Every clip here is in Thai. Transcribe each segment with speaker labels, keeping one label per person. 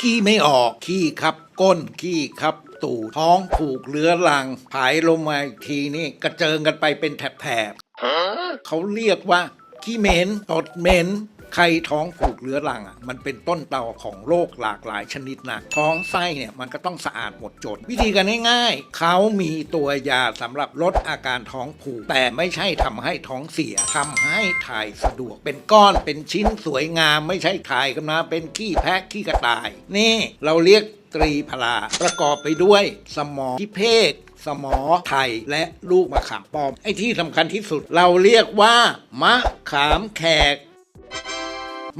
Speaker 1: ขี้ไม่ออกขี้ครับก้นขี้ครับตูดท้องผูกเรื้อรังผายลงมาอีกทีนี่กระเจิงกันไปเป็นแถบๆเขาเรียกว่าขี้เหม็นตดเหม็น ใครท้องผูกเรื้อรังอะมันเป็นต้นเตอของโรคหลากหลายชนิดนะท้องไส้เนี่ยมันก็ต้องสะอาดหมดจด วิธีการง่ายๆเขามีตัวยาสำหรับลดอาการท้องผูก แต่ไม่ใช่ทำให้ท้องเสียทำให้ถ่ายสะดวก เป็นก้อนเป็นชิ้นสวยงาม ไม่ใช่ถ่ายกันมาเป็นขี้แพะขี้กระต่าย นี่เราเรียกตรีพลาประกอบไปด้วยสมองที่เพกสมอไทยและลูกมะขามป้อม ไอ้ที่สำคัญที่สุดเราเรียกว่ามะขามแขก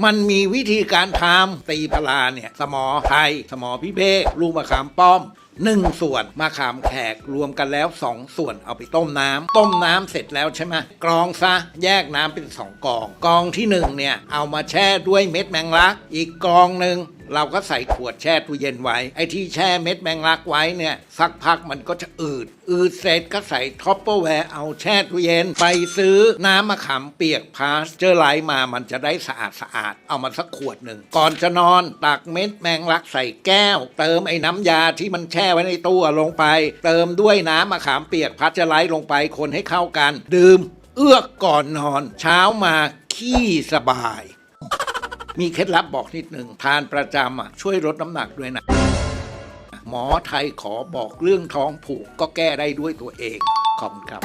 Speaker 1: มันมีวิธีการทำตีพลาเนี่ยสมอไทย สมอพิเภกลูกมะขามป้อมหนึ่งส่วนมะขามแขกรวมกันแล้วสองส่วนเอาไปต้มน้ำต้มน้ำเสร็จแล้วใช่ไหมกรองซะแยกน้ำเป็นสองกอง กองที่หนึ่งเนี่ยเอามาแช่ด้วยเม็ดแมงลัก อีกกองหนึ่ง เราก็ใส่ขวดแช่ตู้เย็นไว้ ไอ้ที่แช่เม็ดแมงลักไว้เนี่ย สักพักมันก็จะอืด อืดเสร็จก็ใส่ท็อปเปอร์แวร์เอาแช่ตู้เย็น ไปซื้อน้ำมะขามเปียกพาสเจอร์ไลท์มามันจะได้สะอาดสะอาดเอามาสักขวดหนึ่ง ก่อนจะนอนตักเม็ดแมงลักใส่แก้ว เติมไอ้น้ำยาที่มันแช่ไว้ในตู้ลงไป เติมด้วยน้ำมะขามเปียกพาสเจอร์ไลท์ลงไปคนให้เข้ากัน ดื่ม เอื้อกก่อนนอน เช้ามาขี้สบาย มีเคล็ดลับบอกนิดหนึ่งทานประจำอะช่วยลดน้ำหนักด้วยนะหมอไทยขอบอกเรื่องท้องผูกก็แก้ได้ด้วยตัวเองขอบคุณครับ